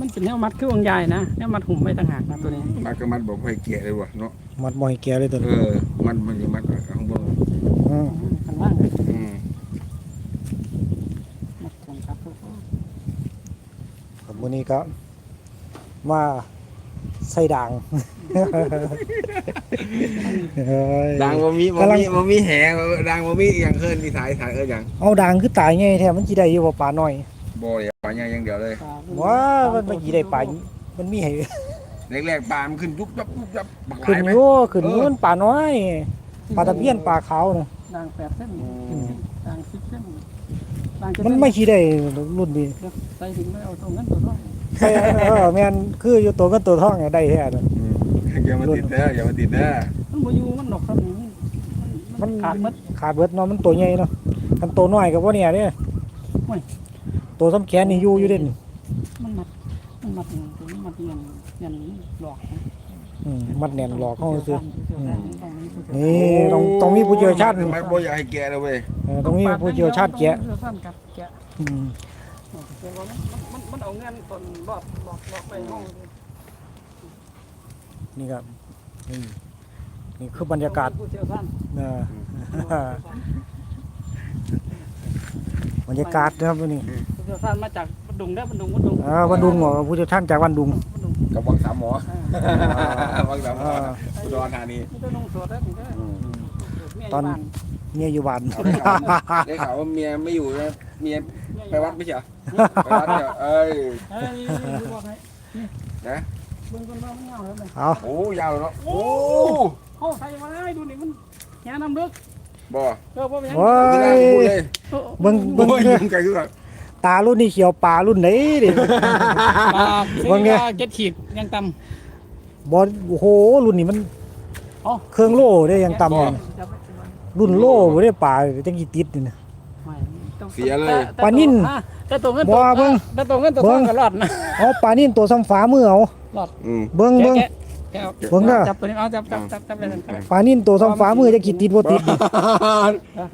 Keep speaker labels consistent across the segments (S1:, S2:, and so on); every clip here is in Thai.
S1: มันเป็นแนวมัดคือวงใหญ่นะแนวมัดหุ่มไว้ต่างหากนะตัวนี้
S2: มัดก็มัดบอกให้แกะเลยว่ะเนาะ
S3: มัดบ่ให้แกเลยตัว
S2: เอ
S3: นี้
S2: อมันมันจะมัดข้างบน
S3: อืม
S1: ข้างล่างเลย
S2: อืม
S1: มัดตรงครับ
S3: ครับวันนี้ก็มาใส่ด่างเอ้ย
S2: ดังบ่มีบ่
S3: กำลัง
S2: มีบ่มีแหงดังบ่มีอย่างเคินที่ถ่ายถ่ายเอออย่าง
S3: เอาด่างคือตายไงแท้มันสิได้อยู่บ่ปลาน้อย
S2: บ่เลย ปลาใหญ่อย่างเดียวเลย
S3: ว้ามันมันสิได้ปลามันมีให้
S2: แรกๆปลามันขึ้นยุบยับยุบยับบักห
S3: ขึ้น
S2: ลายไหม
S3: อยู่ขึ้นอยู่มันปลาน้อยปลาตะเพียนปลาขาวน่ะ
S1: ด่างแปดเส้น
S2: อืม
S1: ด่างสิบเส้นด่างจะ
S3: มันไม่สิได้รุ่นนี้
S1: ใส่ถึงไม่เอาตรงนั้นตัวน้อง
S3: ใช่เออแม่นคืออยู่ตัวเงินตัวทองเนี่ยได้แท้น่ะ
S2: อืมอย่ามาติดเด้ออย่ามาติดเด้อ
S1: มันบ่อยู่มันดอกครับนี่
S3: มั
S1: มันนขาดหมด
S3: ขาดเบิดเนาะมันตัวใหญ่เนาะกันตัวน้อยก็บ่เนี่ยเด้
S1: โอ้ย
S3: ตัวซ้ำแขนนี่อยู่อยู่เด่น
S1: มันมัดมันมัดอย่างตัวนี้มัดอย่างอย่างนี้หลอกนะ
S3: อืมมัดแน่นหลอกเข้าซื่อ
S1: อืม
S3: นี่ต้องต้องมีผู้เชี่ยวชาญ
S2: ทำไมบ่อยากให้แกะเลยเว้ย
S3: เออต้องมีผู้เชี่ยวชาญแกะ
S1: ผู้เชี่ยวชาญกับแกะ
S3: อืม
S1: เดี๋ยวมันมันมันเอาเงินตนรอบหลอกหลอกไปห้องเลย
S3: นี่ครับนี่นี่คือบรรยากาศ
S1: ผู้เชี่ยวชาญ
S3: เออ บรรยากาศนะครับวันนี้
S1: ผู้เชี่ยวชาญมาจากบันดุงได้อบันดุงบันดุง
S3: อ่าวันดุงเหรอผู้เชี่ยวชาญจากวันดุง
S1: บันดุง
S2: กับวังสามหมอ
S1: อ่า
S2: วังสามหมอ
S3: อ่า
S2: อุดรธานี
S1: นี่ต้องลงสวดได้อนี่ได้อ
S2: อืม
S1: เมีย
S3: ตอน
S1: บ้าน
S3: เนี่ยอยู่บ้าน
S2: เอาได้ข่าวว่าได้ข่าวว่าเมียไม่อยู่นะเมียไปวัดไม่ใช่เหรอไปวัดเนี่ยเอ้ย
S1: เอ้ยนี่นี่นี่บอกให้นี่
S2: นะ
S1: เบิ่งคนเรามันเงาแล้วเลย
S3: เอา
S2: โอ้ยาวเลยเนาะโอ้
S1: เขาใส่มาได้ดูนี่มันแง่น้ำลึก
S2: บ่
S1: เออบ่เป็นหยัง
S3: โอ้
S2: ไม่ได้
S3: ย
S2: พูดเลย
S1: เออ
S3: เบิ่งเบิ่ง
S2: โอ้ยลืมไก่คือแบบ
S3: ตารุ่นนี้เขียวปลารุ่นไหนดิ
S1: ปลา
S3: เบิ่งไง
S1: ปลาเจ็ดขีดยังต่
S3: บอลโอ้โหรุ่นนี้มัน
S1: อ๋อ
S3: เครื่องโล่ได้ยังำต่ำเลยรุ่นโล่บ่ได้ปลาจังกี่ติดนี่นะ
S1: ไม่ต้อง
S2: เสียเลย
S1: แต่แต่
S3: ปลานิ่น
S1: อะแต่ตัวเงิน
S3: บ่
S1: ตัว
S3: เบิ่ง
S1: แต่ตัวเงินตัว
S3: เบิ่
S1: ทองงก็รอดนะ
S3: เอาปลานี่ตัวซ้ำฟ้ามือเอา
S2: อืม
S3: เบิ่งเบิ่ง
S1: แกะ แกะแกะ
S3: เบิ่งเด้อ
S1: จับตัวนี้เอาจับจับจับจับเลยจับเลย
S3: ปลานิ่ตัวซ้ำฟ้ามือจะกี่ติดบ่ติดนี่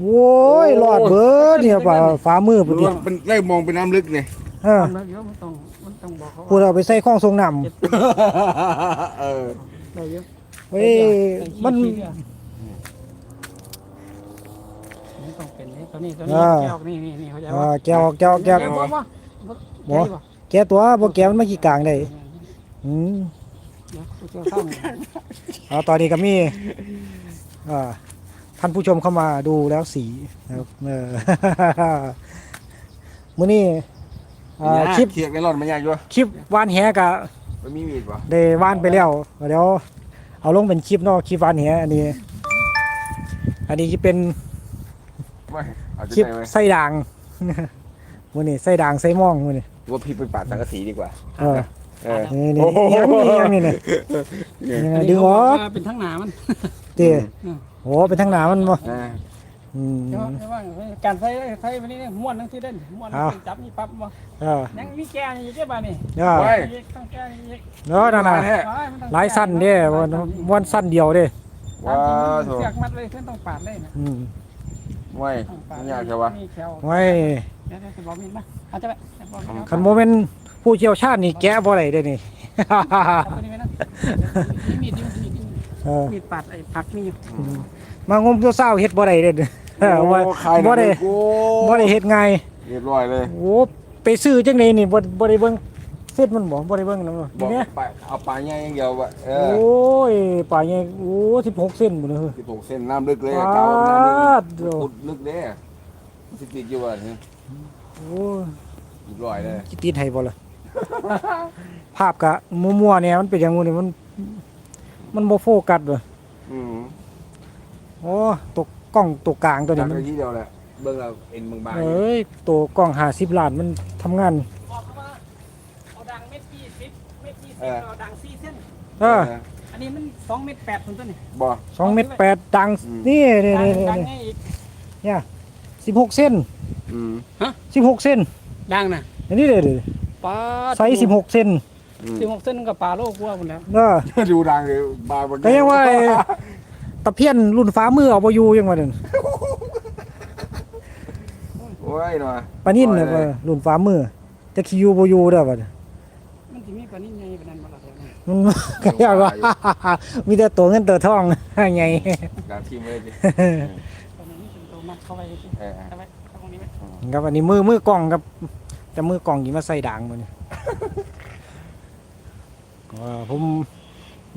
S3: โว้ยรอดเบิดเนี่ยปลาฟ้ามือ
S2: มั
S3: พุ่นเดีย
S2: นเป็นได้มองเป็นน้ำลึกเนี่ย
S3: เออ
S1: ทำแล้วเดี๋ยวมันต้องมันต้องบอกเขา
S3: พูดเอาไปใส่ข้องทรงน้ำ
S2: เออ
S1: ได้เยอะ
S3: เว้ยมัน
S1: มันต้องเป็นนี่ตัวนี้ตัวนี้
S3: อ่า
S1: แก้วนี่นี่นี่เขาใจ
S3: เอ
S1: ว่า
S3: อแก้วแก้วแก้ว
S1: บ่บ่บ่
S3: บ่แก้ตัวบ่แก้มันมากี่กลางได้อืม
S1: เดี๋ยวผู้เชี่ยวชาญ
S3: เอาตอนนี้ก็มีอ่าท่านผู้ชมเข้ามาดูแล้วสีนะครับเออมื้อนี้อ่าคลิป
S2: เขียกในรถมันยากอยู่
S3: คลิปวานแหกะ
S2: มันมีมีดปะ
S3: ได้วานไปแล้วเดี๋ยวเอาลงเป็นคลิปเนาะคลิปวานแหอันนี้ อันนี้จะเป็น
S2: ไม่เอาจะ
S3: คลิป
S2: ได้ไหม
S3: ไส้ด่างมื้อนี้ไส้ด่างไส้ม่องมื้อนี้
S2: ว่าพี่ไปปาดสังกะสีดีกว่า
S3: เออ
S2: เออ
S3: นี่นี่ยังนี่ยังนี่เนี่ยยังไงดึงออก
S1: มาเป็นทั้งหนามัน
S3: เต้โอ้เป็นทางหนามันบ่
S2: อ่า
S3: อืม
S1: เดี๋ยวเดี๋ยวว่าการใช้ใช้วันนี้เนี่ยม้วนทั้งที่เด่นม้วนทั้งที่จับนี่ปั๊บบ่
S3: เออ
S1: ยังมีแก้นี่อีกเด้อบ้านี่
S3: เออ
S2: ไว้
S1: อีกต้องแก้นี่อีก
S3: เนาะนั่นน่ะ
S2: แท้
S1: ว้ายมันต้อง
S3: หลายสั้นเด้วันวันสั้นเดียวเด้
S2: ว้า
S1: ตาม
S2: โถ
S1: จริงมันเสียกมัดเลยเพื่อนต้องปาดเลยนะ
S3: อืม
S2: ไม่
S1: ต้องปาด
S2: ไม่ยากใช่ปะ
S1: มีแขว
S3: ไว้
S1: เดี๋ยวเดี๋ยวจะบอกมีดมาเอาจะไปจะบอกมีด
S3: คันโมเมน ผู้เชี่ยวชาญนี่แกะบ่ได้เด้นี่
S1: เอาตัวนี้ไว้นะมีดมีด
S3: เออ
S1: มีดปาดไอ้ผักนี่อยู่
S3: มางมตัวเศร้าเฮ็ดบ่ได้เด้ออว่า
S2: โอ้ใคร
S3: บ่ได้
S2: กู
S3: บ่ได้เฮ็ดไงาย
S2: เรียบร้อยเลย
S3: โอ้ไปซื้อจังไดนี่บ่บ่ได้เบิ่งเฟซมันบ่บ่ได้เบิ่งนำ
S2: บอ
S3: นี่
S2: ก
S3: เนี่ย
S2: ไปเอาปลาใหญ่อย่างเดียวว่ะเออ
S3: โอ้ยป่าใหญ่โอ้16เซนบ่นเด้อ
S2: สิบหกเส้นน้ำลึกเลย
S3: ปา
S2: เก้าน้ำลึก
S3: ดโอ้
S2: ขุดลึกเด้สิติดอยู่วะเนี่ย
S3: โอ้
S2: เรียบร้อยเลย
S3: สิติดให้บ่ล่ะ ภาพก็มัวๆเนี่ยมันเป็นอย่างงูนี่มัน มันบ่โฟกัสเด้อ
S2: อืม
S3: โอ้ตัวกล้องตัวกลางตัว
S2: จา
S3: นี้
S2: ก
S3: มัน
S2: ที่เดียวแหละเบิ่งเราเอ็นบางๆ
S3: เอ้ยตัวกล้อง50ล้านมันทำงาน
S1: บอกเขาว่าเอาดังเม็ดยี่สิบเม็ดยี่สิบเอาดังสี่เส้น
S3: เออ
S1: อันนี้มันสองเม็ดแปดคนตัวนี่
S2: บ่
S3: 2เมตร8ดัง
S2: อืม
S3: นี่นี่
S1: ดัง
S3: นี่
S1: ดัง
S3: นี่
S1: ไงอีก
S3: 16เส้น
S2: อืม
S3: 16เส้น
S1: ดังนะ
S3: อันนี้เด้อ
S1: ปลา
S3: ไซส์16เส้น
S2: อืม
S1: สิบหกเส้นกับปลาโลกว่าหมดแล้ว
S3: เออ
S2: ดูดังเลยบาร์บ
S3: ก็ยังว่าไอ้ตะเพียนรุ่นฟ้ามือเอาบ่อยู่ยังว่านั่น
S2: โอ้ยหน่อย
S3: ปานินเนี่ยว่ารุ่นฟ้ามือจะคิวบ่อยู่เด้อบัด
S1: สิมีปลานิ่ใหญ่ปานนั้นบ่ล่ะแถวนั้น
S3: มันก็อยากว่ามีแต่ตัวเงินตัวทองไง
S2: ดาวทีมเลยดิ
S1: ปลานิ่เป็นตัวมัดเข้าไปสิ
S2: เออ
S1: เอาไว้เอาตรงนี้ไว้
S3: ครับอันนี้มือมือกล้องครับ จะมือกล้องยิมาใส่ด่างมือนี่ว่าผม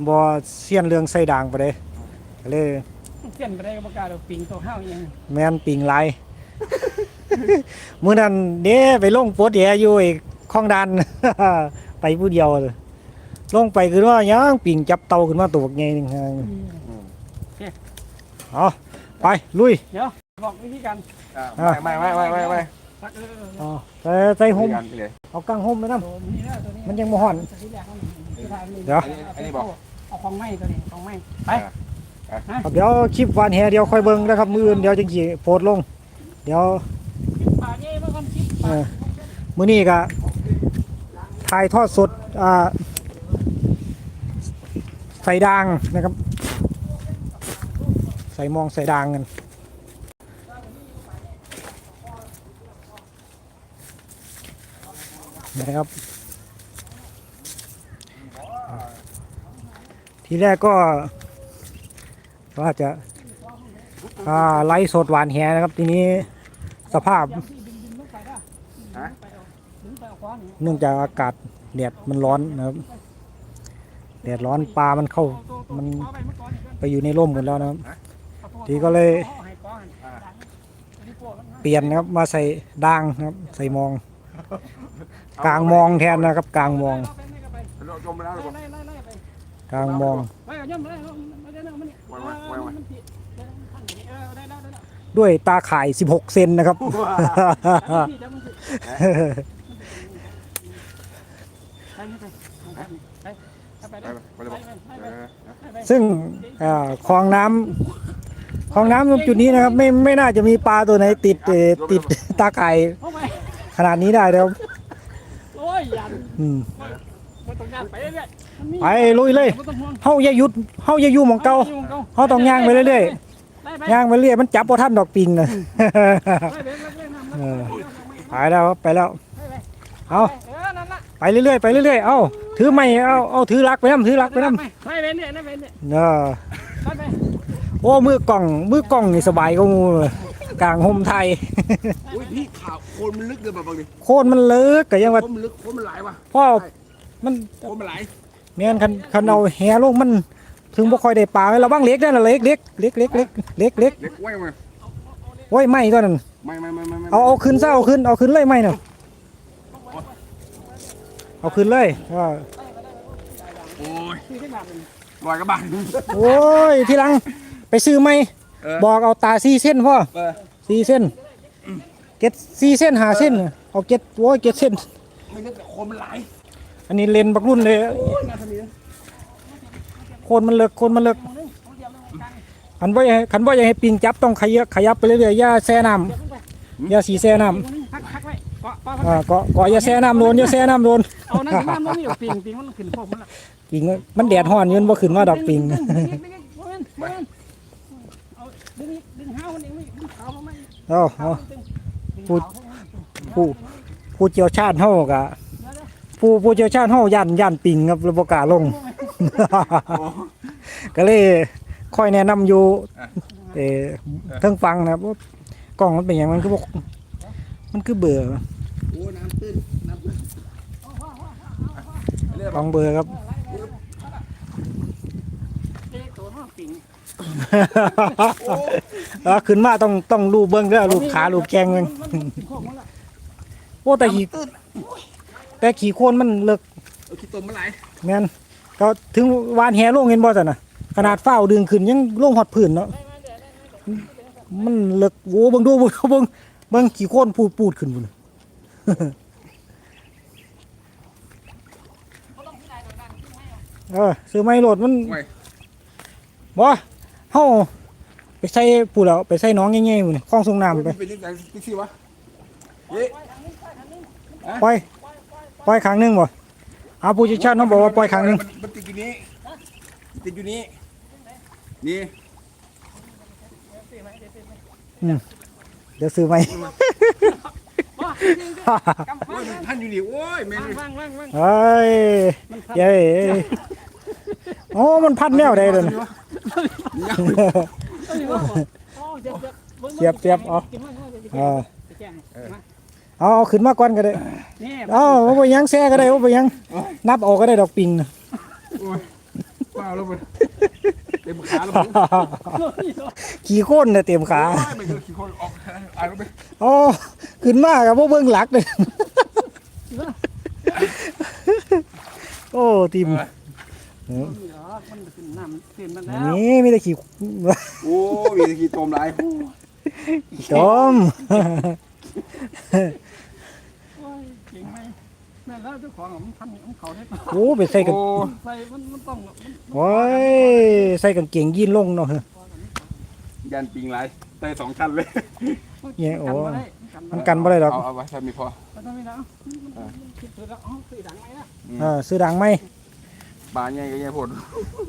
S3: บอเสียนเรื่องใส่ด่างไปเลยก็เลย
S1: เสียนไปได้ก็บ่กล้าดอกปิงตัวห้าวอีหยัง
S3: แมนปิงหลายมือนั้นเด้ไปลงโปดแยอยู่ไอ้คลองดันไปผู้เดียวเลยลงไปคือว่ายังปิงจับเตาขึ้นมาตัวบักใหญ่หนึงเอาไป ลุย
S1: เดี๋ยว บอกวิธีการ
S2: อ่าไม่ไม่ไม่ไม่ไม่ไม่
S1: ซักเอออ๋อ
S3: ใส่ใส่ห่ม
S2: กันไปเลย
S3: เอากางห่มไปน้
S1: ตัวนี้นะตัวนี้
S3: มันยังบ่ฮ้อน
S1: สักทีแรกเอาที่ทางนี้
S3: เดี๋ยว
S2: อันนี้บอก
S1: เอาของไม้ตัวนี้ของไม้ไปำ
S3: ครับเดี๋ยวคลิปวานแหเดี๋ยวค่อยเบิ่งนะครับมืออื่นเดี๋ยวจังสิโพสต์ลง เดี๋ยว
S1: คลิปปลาเย่มาก่อนคลิปป
S3: เอ
S1: ลา
S3: อมื้อนี้ก็ถ่ายทอดสดอ่าใส่ด่างนะครับ ใส่มองใส่ด่างกัน นะครับ ทีแรกก็ว่าจะไล่สดหวานแหนะครับ ทีนี้สภาพ
S1: เนื่
S3: องจากอากาศแดดมันร้อนนะครับแดดร้อนปลามันเข้ามัน
S1: ไปอ
S3: ยู่ในร่มกันแล้วนะครับ ทีก็เลยเปลี่ยนนะครับมาใส่ด่างนะครับ ใส่มอง กลางมองแทนนะครับ กลางมอง
S1: เอาไปไม่ก็ไป
S2: เราจมไปแล้วหรือเปล่า
S1: ไล่ไล่ไล่ไป
S3: กลางมอง
S1: ไปเอาย่ำเลยเอาไม่ได้เอามันนี่
S2: ไว้ไว้ไว้ไว้
S1: มันผิดเดี๋ยวมันพันอย่างนี้เออได้แล้วได้แล้ว
S3: ด้วยตาข่าย 16 เซนนะครับ
S1: พี่จะมันผิดไปไม่ไปไปไปไป
S2: ไป
S1: ได้
S2: ไปเลยบอก
S1: ไปไป
S2: เออ
S1: ไปไป
S3: ซึ่งอ่าคลองน้ำคลองน้ำตรงจุดนี้นะครับ ไม่ไม่น่าจะมีปลาตัวไหนติดเอ่อติดตาข่าย
S1: เข้าไป
S3: ขนาดนี้ได้แล้ว
S1: โอ้ยยัน
S3: อืม
S1: มันต้องย่างไปเรื่อยๆมันมี
S3: ไปลุยเลย
S1: มันต้องห่วง
S3: เฮาอย่าหยุดเฮาอย่าอยู่หมองเก่าเฮาต้องย่างไปเรื่อย
S1: ไล่ไป
S3: ย่างไปเรื่อยมันจับบ่ทันดอกปิงนะ
S1: ไล่ไปไล่ไปน้ำมัน
S3: เออไปแล้วครับไปแล้วเอา
S1: เออนั่นละ
S3: ไปเรื่อยๆไปเรื่อยๆเอาถือไม้เอาเอาถือลักไปน้ำถือลักไปน้ำ
S1: ไล่ไปเนี่ยไล่ไปเนี่ย
S3: เออ
S1: ไล่ไป
S3: โอ้มือกล่องมือกล่องนี่สบายก็งูเลย กลางโฮมไทย
S2: อุ้ยพี่ข่าวโคนมันลึกเลยแบบบางที
S3: โคตรมันเลิกก็ยังว่า
S2: โคนมันลึกโคนมันไหลว่ะ
S3: พ่อมัน
S2: โคนมันไหล
S3: แม่นคันคันเอาแหลงมัน ถึงบ่ค่อยได้ปลาระวังเล็กนั่นน่ะเล็กเล็กเล็กเล็กเล็กเล็กเล็ก
S2: เล็กไว้มา
S3: โอ้ยไม่ตัวนั้น
S2: ไม่ไม่ไม่ไม่ไม่
S3: เอาเอาขึ้นซะเอาขึ้นเอาขึ้นเลยไม่น่ะเอาขึ้นเลยว่า
S2: โอ้ย
S1: คือที่แบบนี้
S2: ลอยกระบาล
S3: โอ้ยทีหลังไปซื้อไหม
S2: เออ
S3: บอกเอาตาสี่เส้นพ่อ
S2: เออ
S3: สี่เส้นเก็ดสี่เส้นหาเส้นน่ะเอาเก็ดโอ้ยเก็ดเส้น
S2: ไม่นึกแต่โคนมันไหล
S3: อันนี้เลนบักรุ่นเลย
S2: โอ้ยงานทำนี้นะ
S3: โคนมันเลิกโคนมันเลิกขันว่าอย่าให้ขันว่าอย่าให้ปิงจับต้องขยับขยับไปเรื่อยๆอย่าแช่น้ำอย่าสีแช่น้
S1: พักพักไว้เกาะเกาะำ
S3: อ่าเกาะเกาะอย่าแช่น้ำโดนอย่าแช่น้ำโดน
S1: เอานั่นน้ำมันไม่อยู่ปิงปิงมันขึ้นพวกมันละ
S3: ปิงมันมันแดดห้อนอยืนบ่ขึ้นมาดอกปิง
S1: ดึงดึงดึงดึงเอาดึงดึงห้าวมันเองไม่ดึงขาวมันไม่
S3: เอาเอาผู้ผู้เจียวชาติเฮากะผู้ผู้เจียวชาติเฮาย่านย่านปิงครับระบบกล้าลง ก็เลยค่อยแนะนำอยู่เออเทิงฟังนะครับว่ากล้องมันเป็นอย่างมันคือบ่มันคือเบื่อ
S2: โอ้น้ำตื้นน้ำตื้น
S3: กล้องเบื่อครับ
S1: เจ๊ตัวห้าปิง
S3: เออขึ้นมาต้องต้องรูปเบิ้งเด้อรูปขารูปแกงเบิ้ง
S1: มันขึ้นพวกมันละ
S3: โอ้แต่ขี่แต่ขี่โคลนมันเลิก
S2: เอาขี้ตมมันไหล
S3: แม่นก็ถึงวานแหลงเห็นบ่ซั่นน่ะขนาดฝ้าวดึงขึ้นยังลงฮอดพื้นเนาะมันเลิกโอ้เบิ่งดูเบิ่งเบิ่งเบิ่งขี่โคลนปูดปูดขึ้นพุ่นเออซื้อไม้โหลดมัน
S2: ไว้
S3: บ่ เฮาไปใส่ปูแล้วไปใส่หน้องใหญ่ๆพุ่นคลองส่งน้ำไป
S2: เป็นยังไงพี่ซี่วะเฮ้ย
S3: ปล่อยปล่อยครั้งหนึงบ่เอาผู้เชี่ยวชาญเขาบอกว่าปล่อยครั้งหนึง
S2: มันติดอยู่นี้ติดอยู่นี้นี่
S3: เดี๋ยวซื้อไหม
S1: ว้ากำ
S2: โอ้
S1: ฟั
S2: ย
S1: ง
S2: มันพันอยู่นี่โอ้ยแม่
S1: ฟั
S2: น
S1: งฟังฟังฟัง
S3: เอ้ย
S1: มันพัน
S3: เย้โอ้ มันพันแนวใดเลย
S1: เอาดิว่าอ๋อ เสี
S3: ยบเสียบเอา
S1: เอ
S3: อ
S1: ไปแจ้งมา
S3: เอาเอาขึ้นมาก่อนก็ได้เอาเอาไปยังแซ่ก็ได้เอาไปยัง นับออกก็ได้ดอกปิงน่ะ
S2: โอ้ยเปล่าแล้วมันเต็มขาแล้ว
S3: ขี่โค่นเนี่ยเต็มขา
S2: โอ้ยมันก็ขี้คนออกอ่านก็ไป
S3: โอ้ขึ้นมากับพวกเบิ้องหลักเลยโอ้ที
S1: ม นขึ้นน้ำขึ้นมันแล้ว
S3: นี่มีแต่ขี่
S2: โอ้ยมีแต่ขี้ตมหลายโอ้ย
S3: จม
S1: โอ้ยเก่งไหมแม่แล้วเจ้าของมันพันของเขาได้
S3: โอ้ไปใส่กัน
S2: โอ้
S1: ใส่มันมันต้องมัน
S3: โอ้ยใส่กางเกงยีนลงเนาะ
S2: ยันปิงหลายเตยสองชั้นเลย
S3: เนี่ยโอ้
S1: กันบ่ได้
S3: มันกันบ่ได้ดอก
S2: เอาเอาไว้ถ้ามีพอ
S1: มันต้องมีแล้วคิดดูแล้วอ๋อคือดังไหมล่ะ
S2: อืม
S3: เออซื้อดังไหม
S2: บานใหญ่ก็ใหญ่โพด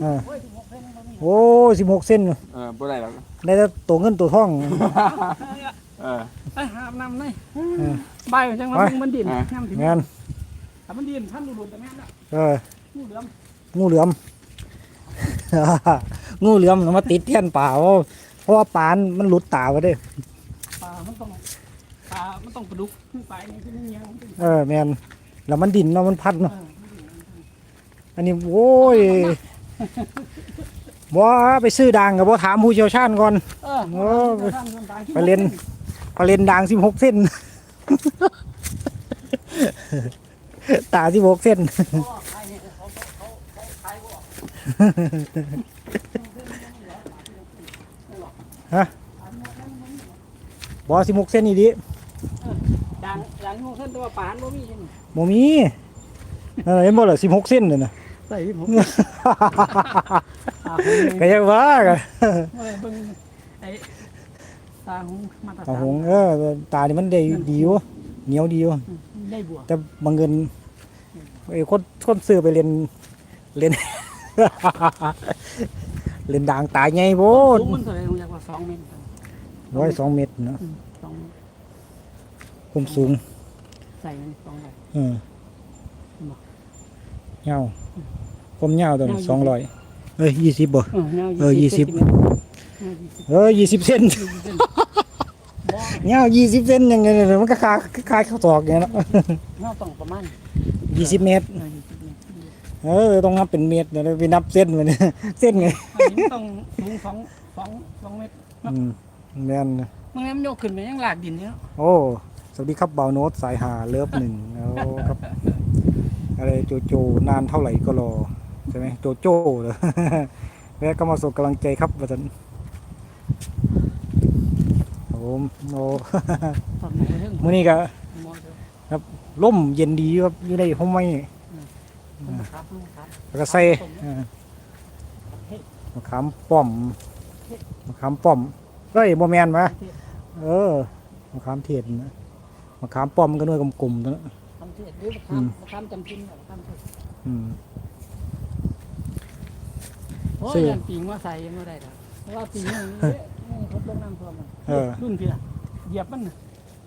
S3: เออ
S1: โอ้ยถึงหกเส้นมันมี
S3: โอ้สิบหกเส้น
S2: เออบ่ได้หรอก
S3: ได้แต่ตัวเงินตัวทอง
S2: เออ
S1: ไอ้หามนำเลย
S3: เออ
S1: ใบมันจังมันมันดินน้ำถึง
S3: งาน
S1: แต่มันดินท่านดูดูแต่แม่น่ะ
S3: เออ
S1: งูเหลือม
S3: งูเหลือม งูเหลือมมาติดเทียนป่าเพราะเพราะว่าปานมันหลุดตาไปเด้อ
S1: ปลามันต้องปลามันต้องกระดุกขึ้นไปนี่ที่นี่ยัง
S3: เออแมนแล้วมันดินเนาะมันพัดเนาะ
S1: เออ
S3: อันนี้โอ้ยบ่ไปซื้อด่างกับบ่ถามผู้เชี่ยวชาญก่อน
S1: เออ
S3: โอ้ไปเรียนปลาเลนด่างสิบหกเส้น ตาสิบหกเส้นบอสิบหกเส้นอีดิ
S1: ดังดังงูเส้นตัวปานบ่มีใช่ไหม
S3: โมมีเออเห็นบ่ล่ะสิบหกเส้นเลยนะ
S1: ใส่ผม
S3: ก็ยังว่ากัน
S1: เมื่อเบิ่งไอ้ตาหงมาตร
S3: ตา
S1: ฐาน
S3: หงเออตานี่มันได้ดีอยู่เหนียวดีอยู่
S1: ได้บวก
S3: แต่บางเงินไอ้คนคนซื้อไปเรียนเรียนเรียนด่างตายไงโบด
S1: สูงมันเท่าไหร่ผมอยากว่าสองเมตร
S3: ร้อยสองเมตรเนาะ
S1: สอง
S3: ความสูง
S1: ใส่มันสองเลย
S3: เออเงาควา มยาวตัวนี้สองร้อยเอ้ยยี่สิบบ่
S1: เออ
S3: เออยี่สิบ
S1: เออยี่สิบ
S3: เออยี่สิบเซน
S1: ยี่สิบเซนบ่
S3: เงายี่สิบเซนยังไงเนี่ยมันก็คาคล้ายข้าวตอกอย่างเงี้ยเนาะ
S1: เราต้องประมาณ
S3: ยี่สิบเมตร
S1: เออยี่สิบเมตร
S3: เออต้องนับเป็นเมตรเดี๋ยวเราไปนับเส้นมันเส้นไง
S1: อันนี้มันต้องสูงสองสองสองเมตร
S3: อืมแม่นนะ
S1: มันงั้นมันยกขึ้นไปยังหลากดินเนี่ย
S3: โอ้สวัสดีครับเบาโน้ตสายหาเลิฟหนึ่งแล้วครับ อะไรโจโจนานเท่าไหร่ก็รอใช่ไหมโจโจเลยแล้วก็มาส่งกำลังใจครับประจันโอ้มโอ้
S1: ตอนนี้เรื่อง
S3: มื้อนี้ก็
S1: มอเตอร์
S3: ล่มเย็นดีครับอยู่ในห้องไม้นี่
S1: ครับลูกครับ
S3: แล้วก็ใส่อ่ามะขามป้อมมะขามป้อมเฮ้ยบ่แมนมาเออมะขามเทศนะมะขามป้อมก็หน่วยกลมๆตัวนั้น
S1: ทำเทศหรือทำทำจำพินทำเทศ
S3: อืม
S1: โอ้
S3: ซื้
S1: ย
S3: อ
S1: ยันปีงว่าใส่ยังไม่ได้หรอกเพราะว่าปีนี้ทดลงน้ำท่วมมัน
S3: เออ
S1: รุ่นพี่อะเหยียบมันน่ะ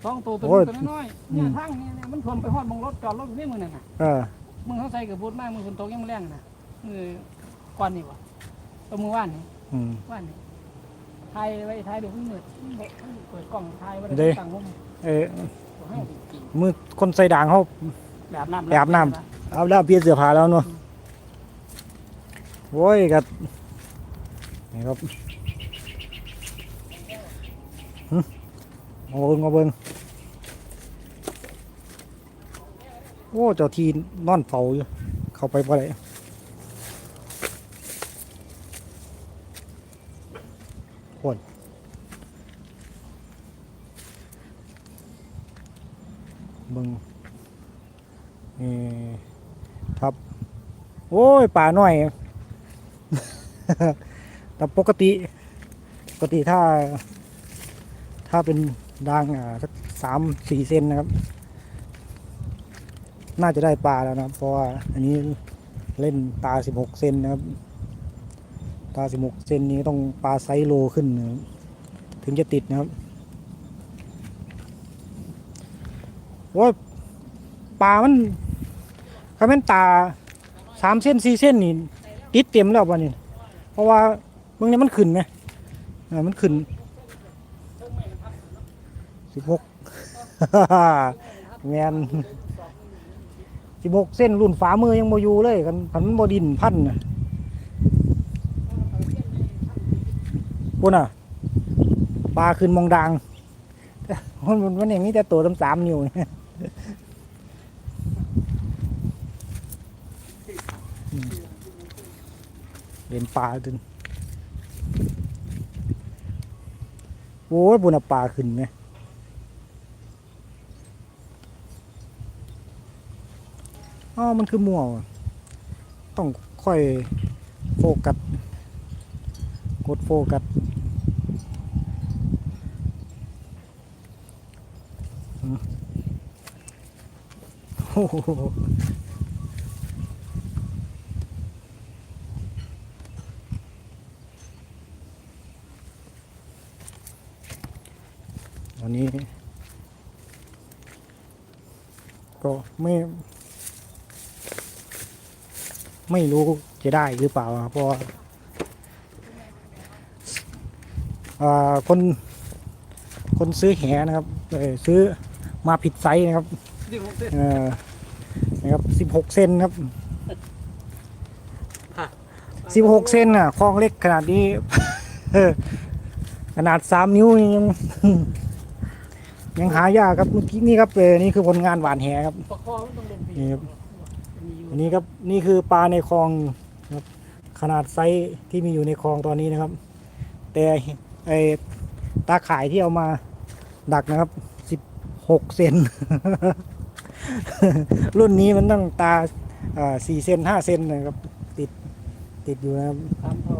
S1: สองตัวตัว
S3: โอ้ย
S1: ตัวน้อยๆเนี่ยทางเนี่ยเนี่ยมันท่วมไปฮอดมองรถจอดรถอยู่นี่มึงนั่นน่ะ
S3: เออ
S1: มึงเขาใส่กับบูทมากมึงฝนตกยังแรงน่ะมือก่อนนี่วะตัวมือว่านนี่
S3: อืม
S1: ว่านนี่ถ่ายไว้ถ่ายเดี๋ยวเพิ่งเหนื่อยเปิดกล่องถ่ายไว้
S3: เด้
S1: ได้ ตั้งมุม
S3: เอ้ย
S1: ให้จริง
S3: มือคนใส่ด่างเขา
S1: แบบน้ำ
S3: แบบน้ำ เอาแล้วเปลี่ยนเสื้อผ้าแล้วเนาะ โอ้ยกันี่ครับหึเอาเบิ่งเอาเบิ่งโอ้เจ้าทีนอนเฝ้าอยู่ เข้าไปบ่ได้คตรเบิ่งนี่ครับ โอ้ยป่าหน้อย แต่ปกติปกติถ้า ถ้าเป็นด่างอ่าสักสามสี่เซนนะครับ น่าจะได้ปลาแล้วนะครับ เพราะว่าอันนี้เล่นปลาสิบหกเซนนะครับปลาสิบหกเซนนี้ต้องปลาไซส์โลขึ้นนะครับถึงจะติดนะครับโอ้ยปลามันคำเป็นตาสามเส้นสี่เส้นนี่ติดเต็มแล้ววันนี้ เพราะว่าเมื่อนี้มันขึ้นไหมมันขึ้นสิบหกแมนสิบหกเส้นรุ่นฝามือยังโมยูเลยกันพันโมดินพันน่ะปุ่นอะปลาขึ้นมองดังมันมันนอย่างนี้แต่ตัวสามนิ้วเนี่ย อืม เล่นปลาจนโอ้ยบุญปลาขึ้นไหมอ๋อมันคือมัวว่ะต้องค่อยโฟกัสกดโฟกัสโอ้ วันนี้ ก็ไม่ ไม่รู้จะได้หรือเปล่าครับเพราะว่าอ่าคนคนซื้อแหนะครับเอ่อซื้อมาผิดไซส์นะครับ
S1: สิบหกเส้น
S3: เออนะครับสิบหกเซนครับ
S1: ค่ะ
S3: สิบหกเซนอะคลองเล็กขนาดนี้เออขนาดสามนิ้วยัง ยังหายากครับเมื่อกี้นี่ครับเออนี่คือผลงานหวานแหครับ
S1: ประคอมันต้องเล่นปี
S3: นี่ครับ
S1: มีอยู่
S3: อันนี้ครับนี่คือปลาในคลองครับขนาดไซส์ที่มีอยู่ในคลองตอนนี้นะครับ แต่ไอตาข่ายที่เอามาดักนะครับสิบหกเซนรุ่นนี้มันต้องตาสี่เซนห้าเซนนะครับ ติดติดอยู่นะครับ
S1: ตามเท่า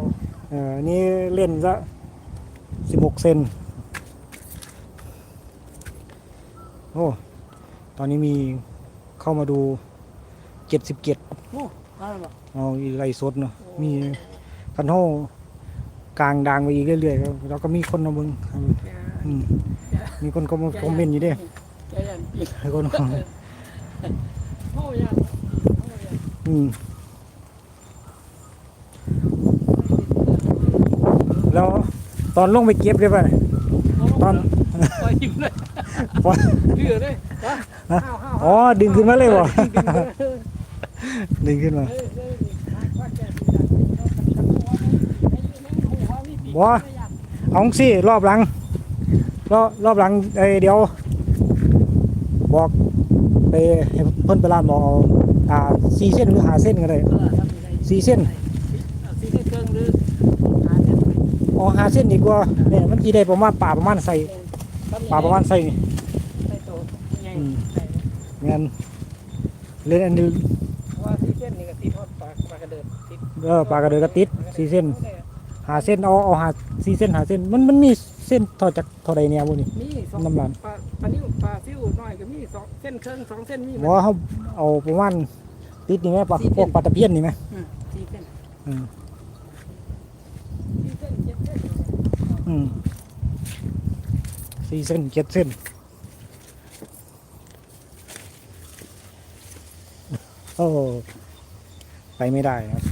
S3: เอ่ออันนี้เล่นซะสิบหกเซนโอ้ ตอนนี้มีเข้ามาดูเจ็ดสิบเจ็ด
S1: โอ้อะไรบ่
S3: เอาอีไรสดเนาะมีคันโฮกลางดังไปอีกเรื่อยๆครับแล้วก็มีคนมาเบึงครับ
S1: แก
S3: อืมมีคนก็มาคอมเมนต์อยู่เด้
S1: แกยันปี
S3: ให้คนมา
S1: โอ้ยันโอ้ยัน
S3: อืมแล้วตอนลงไปเก็บได้ป่ะเนี่ยตอน
S1: ปล่อยยิ้มเลย
S3: พอ
S1: เหลือเลยจ้ะ
S3: ฮะ
S1: ห้าวห้าว
S3: อ๋อดึงขึ้นมาเลยบ่
S1: ดึงขึ้นมาเลย
S3: ดึงขึ้นมา
S1: เออเออว่าแกสิดังเอาเอาเอาเอาเอามีปีก
S3: บ่เอาสิรอบหลัง รอบรอบหลังเอ้ยเดี๋ยว บอกไปให้เพิ่นไปร้านบอกเอาอ่าสี่เส้นหรือหาเส้นก็ได้
S1: เออทำยังไง
S3: สี่เส้น
S1: เอาสี่เส้นเครื่องหรือหาเส้น
S3: เอาหาเส้นดีกว่าเนี่ยมันจีได้ประมาณป่าประมาณใส่ป่าประมาณใส่นี่
S1: ใส่โตใหญ่
S3: อืม
S1: ใส่
S3: งั้น เล่นอันนี้
S1: ว่าสี่เส้นนี่ก็ติดทอดปลาปลากระเดิดติด
S3: เออปลากระเดือกระติดสี่เส้น หาเส้นเอาเอาหาสี่เส้นหาเส้นมันมันมีเส้นเท่าจากเท่าใดเนี่ยบุนี่
S1: มีสอง
S3: น้ำร้าน
S1: ปลาปลานิ้วปลาซิวน้อยก็มีสองเส้นเครื่องสองเส้นมี
S3: บอกว่าเขาเอาประมาณติดนี่ไหมปลาพวกปลาตะเพียนนี่ไหม
S1: อืมสี่เส้น
S3: อืม
S1: สี่เส้นเจ็ดเส้น
S3: อืมสี่เส้นเจ็ดเส้น โอ้ ไปไม่ได้ครับ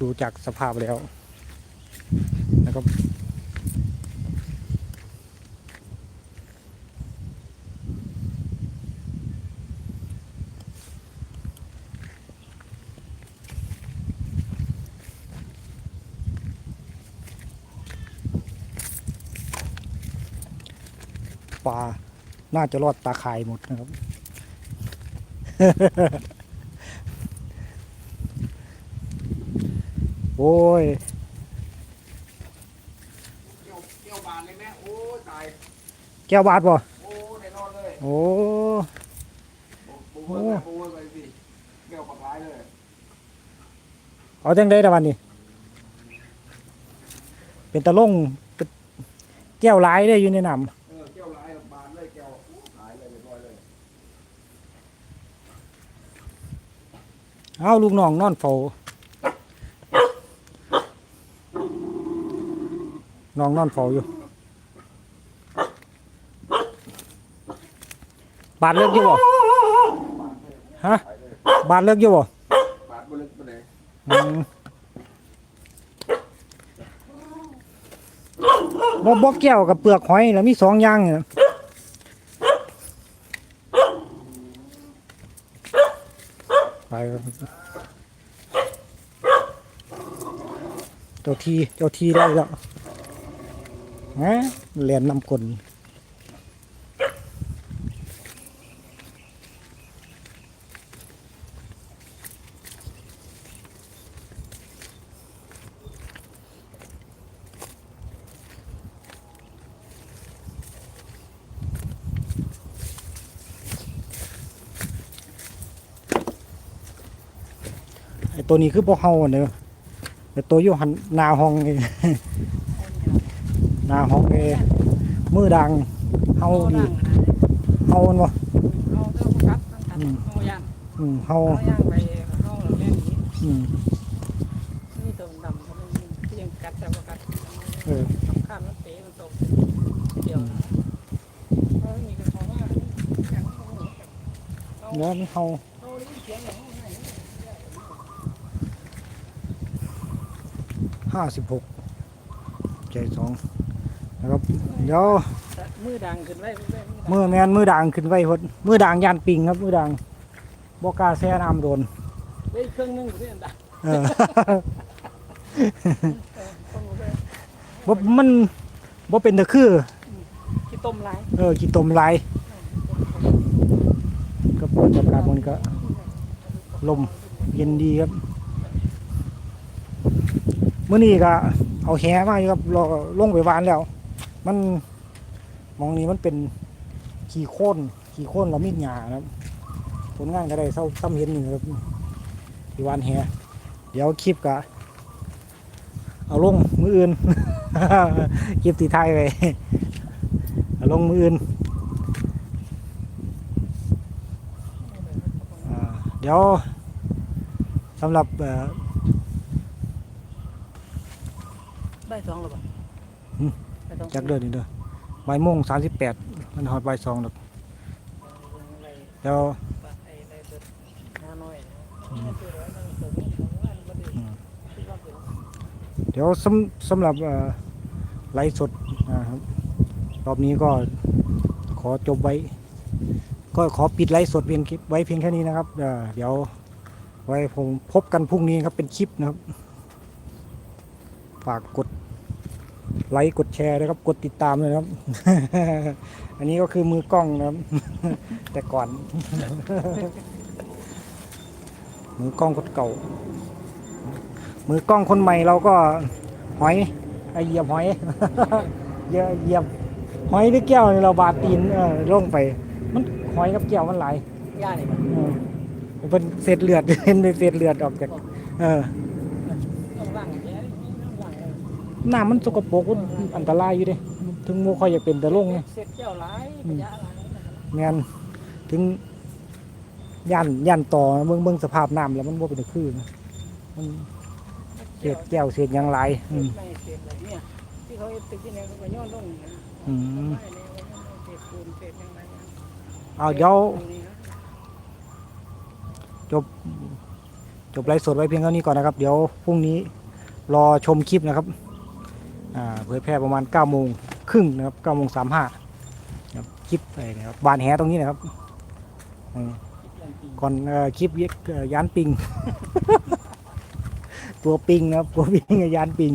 S3: ดูจากสภาพแล้วนะครับ ลา น่าจะรอดตาข่ายหมดนะครับ โอ้ย
S2: เกี่ยวเกี่ยวบานเลยแม่โอ้ยตาย
S3: แก้วบาดบ่
S2: โอ้ยแน่นอนเลย
S3: โอ้
S2: ปูเวอร์ไปปูเวอร์ไปสิเกี่ยวปากร้ายเลย
S3: เอาจังได้แต่วันนี้ เป็นตะลงเป็นแก้วหลายเลยอยู่ในน้
S2: เออเกี่ยวร้ายบานเลยเกี่ยวโอ้ยตายเลยเรียบร้อยเลยำ
S3: เอาลูกน้องนอนเฝ้าน้องนอนเฝ้าอยู่บาดเลิกอยู่บ่ฮะบาดเลิกอยู่บ่
S2: บาดบ่ลึกปานใด
S3: อืมบ่บ่แก้วกับเปลือกหอยแล้วมีสองอย่างเนี่นะไปครับเจ้า ทีเจ้าทีได้แล้วฮะเรียนนำกลไอ้ตัวนี้คือพวกเฮาเนอะ แต่ตัวอยู่หันหน้าห้องนี่หน้าห้องนี่มือดังเฮา
S1: เอา
S3: ดี
S1: ดัง
S3: เฮามันบ่
S1: เอาเจ้ากัดกัดเอาย่าง
S3: อืมเฮา
S1: เอาย่างไปเอาแม่นนี้
S3: อืม
S1: นี่ตัวดำเขาไม่ยังกัดแต่ว่ากัด
S3: เออ
S1: ข้ามมันเตะมันตกเดียวเพราะมีกระเพาะว่าเอา
S3: แล้วมันเฮา
S1: เอาเสียงอย่างนี้
S3: ห้าสิบหกใจสองนะครับเดี๋ยว
S1: มือดังขึ้นไว้มือดัง
S3: มือแมนมือด่างขึ้นไว้พดมือด่างยานปิงครับ มือด่างบ่กล้าแซ่น้ำโดน
S1: เฮ้ยเครื่องนึงอยู่ที่อันดัง
S3: เออ
S1: ต้องรู้ด้วย
S3: บ่มันบ่เป็นตะคือ
S1: ที่ต้มไร
S3: เออขี้ตมไหลายก็บรรยากาศมันก็ลมเย็นดีครับ มื้อนี้ก็เอาแหมาอยู่ครับรอลงไปวานแล้ว มันมองนี้มันเป็นขี้โค่นขี้โค่นเรามีดหญ้านะครับผลงานก็ได้เศร้าซ้ำเห็นหนี่งครับที่วานแหเดี๋ยวคลิปก็เอาลงมืออื่นคลิปที่ไทยไปเอาลงมืออื่นเดี๋ยวสำหรับเอ่อ
S1: ได้ สองหรือเปล่า
S3: จักเดือนนี่เด้อบ่ายโมงสามสิบแปดมันหอดบ่ายสองแล้วเดี๋ยวเดี๋ยวสำสำหรับเอ่อไลฟ์สดนะครับรอบนี้ก็ขอจบไว้ ก็ขอปิดไลฟ์สดเพียงคลิปไว้เพียงแค่นี้นะครับเอ่อเดี๋ยวไว้ผมพบกันพรุ่งนี้ครับเป็นคลิปนะครับ ฝากกด ไลค์กดแชร์นะครับ กดติดตามเลยนะครับ อันนี้ก็คือมือกล้องนะครับ แต่ก่อน มือกล้องคนเก่า มือกล้องคนใหม่เราก็หอยไอเหยียบหอยเหยียบเหยียบหอยหรือแก้วนี่เราบาดตีนเออลงไป มันหอยกับแก้วมันไหลาย
S1: ย่านี่
S3: เออมันเป็นเศษเลือดเป็นเศษเลือดออกจาก เออ
S1: ต้องล่างแย่ต้องล่าง
S3: น้ำมันสกปรกมันอันตรายอยู่เด้ถึงโมคอยอยากเป็นแต่ลงไง
S1: เสร็จแก้วหลายระยะหลาย
S3: แม่นถึงย่านย่านต่อเบิ่งเบิ่งสภาพน้ำแล้วมันบ่เป็นตะคือนะมันเศษแก้วเศษยังลายอืม
S1: ไม่เสร็จเลยเนี่ยที่เขาตึกที่ไหนเขาก็ย้อนลงนะ
S3: อืม
S1: ไม่เนี่ยเศษปูนเศษยังไง
S3: เอาเดี๋ยวจบไลฟ์สดไว้เพียงเท่านี้ก่อนนะครับ เดี๋ยวพรุ่งนี้รอชมคลิปนะครับ เผยแพร่ประมาณ9ก้าโมงครึ่งนะครับ9ก้าโมงสามห้าครับคลิปอะไรนะครับบานแหตรงนี้นะครับก่อนคลิปยานปิง ตัวปิงนะครับตัวปิงกับยานปิง